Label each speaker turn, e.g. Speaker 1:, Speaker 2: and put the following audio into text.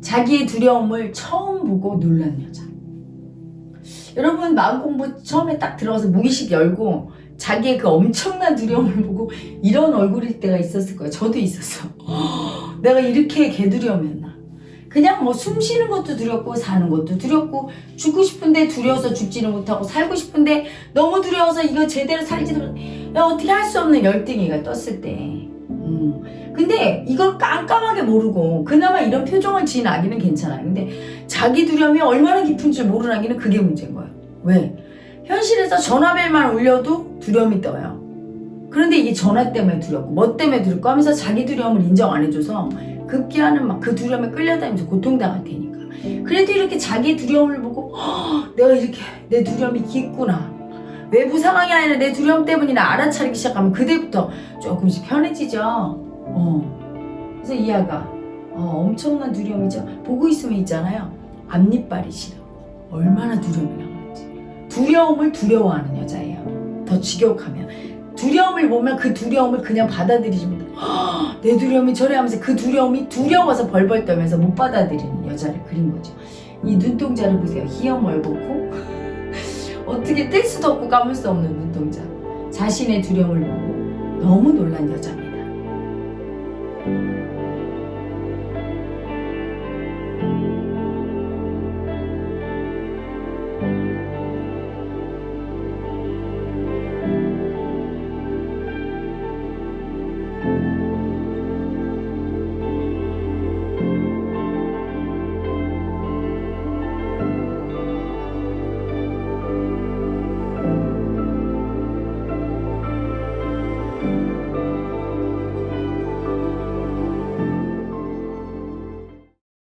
Speaker 1: 자기의 두려움을 처음 보고 놀란 여자. 여러분 마음 공부 처음에 딱 들어가서 무의식 열고 자기의 그 엄청난 두려움을 보고 이런 얼굴일 때가 있었을 거예요. 저도 있었어. 내가 이렇게 개두려움이었나. 그냥 뭐 숨 쉬는 것도 두렵고 사는 것도 두렵고 죽고 싶은데 두려워서 죽지는 못하고 살고 싶은데 너무 두려워서 이거 제대로 살지도 못- 야 어떻게 할 수 없는 열등이가 떴을 때 음. 근데 이걸 깜깜하게 모르고 그나마 이런 표정을 지은 아기는 괜찮아요 근데 자기 두려움이 얼마나 깊은지 모르는 아기는 그게 문제인 거예요 왜? 현실에서 전화벨만 울려도 두려움이 떠요 그런데 이게 전화 때문에 두렵고 뭐 때문에 두렵고 하면서 자기 두려움을 인정 안 해줘서 급기야는 막 그 두려움에 끌려다니면서 고통당할 테니까. 그래도 이렇게 자기 두려움을 보고 "허, 내가 이렇게 내 두려움이 깊구나. 외부 상황이 아니라 내 두려움 때문이나 알아차리기 시작하면 그때부터 조금씩 편해지죠. 어. 그래서 이 아가 어, 엄청난 두려움이죠. 보고 있으면 있잖아요. 앞니빨이 싫어. 얼마나 두려움이 나오는지. 두려움을 두려워하는 여자예요. 더 직역하면. 두려움을 보면 그 두려움을 그냥 받아들이지 못해. "헉, 내 두려움이 저래 하면서 그 두려움이 두려워서 벌벌 떨면서 못 받아들이는 여자를 그린 거죠. 이 눈동자를 보세요. 희염멀겋고 어떻게 뗄 수도 없고 감을 수 없는 눈동자. 자신의 두려움을 보고 너무 놀란 여자입니다. Thank you.